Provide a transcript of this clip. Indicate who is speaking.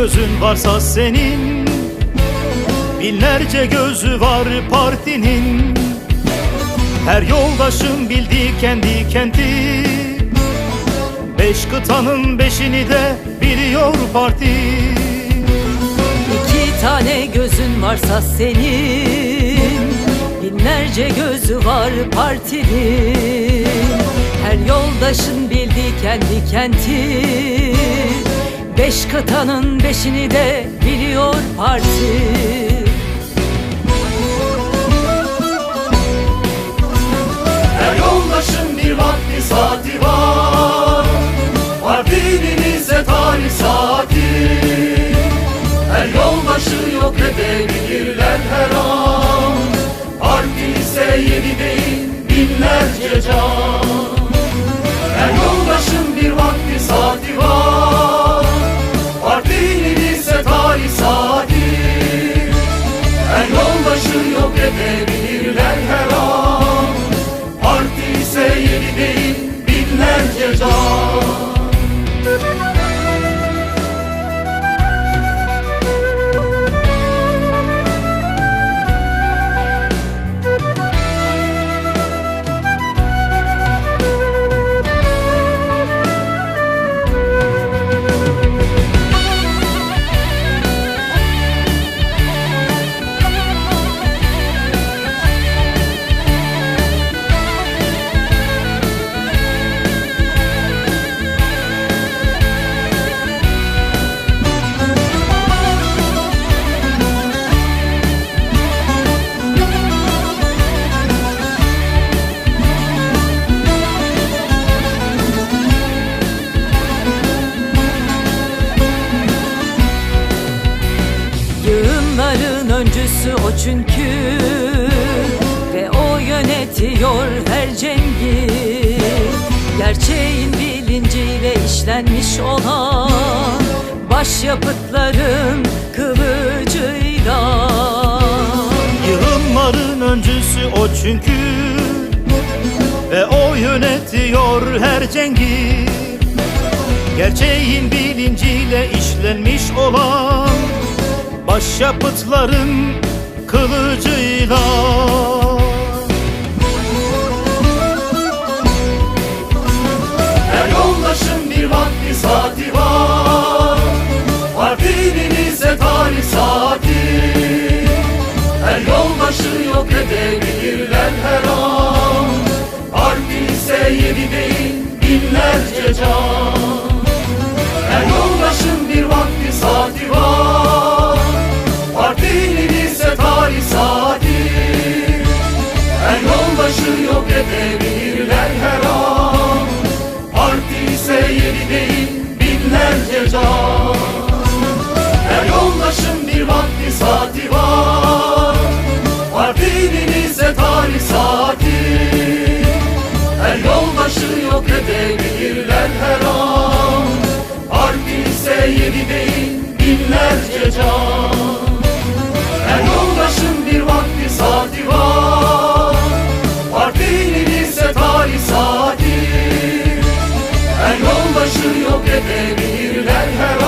Speaker 1: gözün varsa senin. Binlerce gözü var partinin. Her yoldaşın bildiği kendi kenti. Beş kıtanın beşini de biliyor parti.
Speaker 2: İki tane gözün varsa senin. Binlerce gözü var partinin. Her yoldaşın bildiği kendi kenti Beş kıtanın beşini de biliyor parti.
Speaker 1: Her yoldaşın bir vakti saati var. Partinin ise tarih saati. Her yoldaşı yok edebilirler her an. Parti ise yedi değil binlerce can
Speaker 2: Öncüsü o çünkü. Ve o yönetiyor her cengi. Gerçeğin bilinciyle işlenmiş olan Başyapıtların kılıcıyla
Speaker 1: Yığınların öncüsü o çünkü. Ve o yönetiyor her cengi. Gerçeğin bilinciyle işlenmiş olan Başyapıtların kılıcıyla. Her yoldaşın bir vakti saati var. Partinin ise tarih saati. Her yoldaşı yok edebilirler her an. Parti ise yedi değil binlerce can edebilirler her an Parti ise yedi değil binlerce can. Her yoldaşın bir vakti saati var. Partinin ise tarih saati. Her yoldaşı yok edebilirler her an. Parti ise yedi değil binlerce can başı yok edebilirler. Her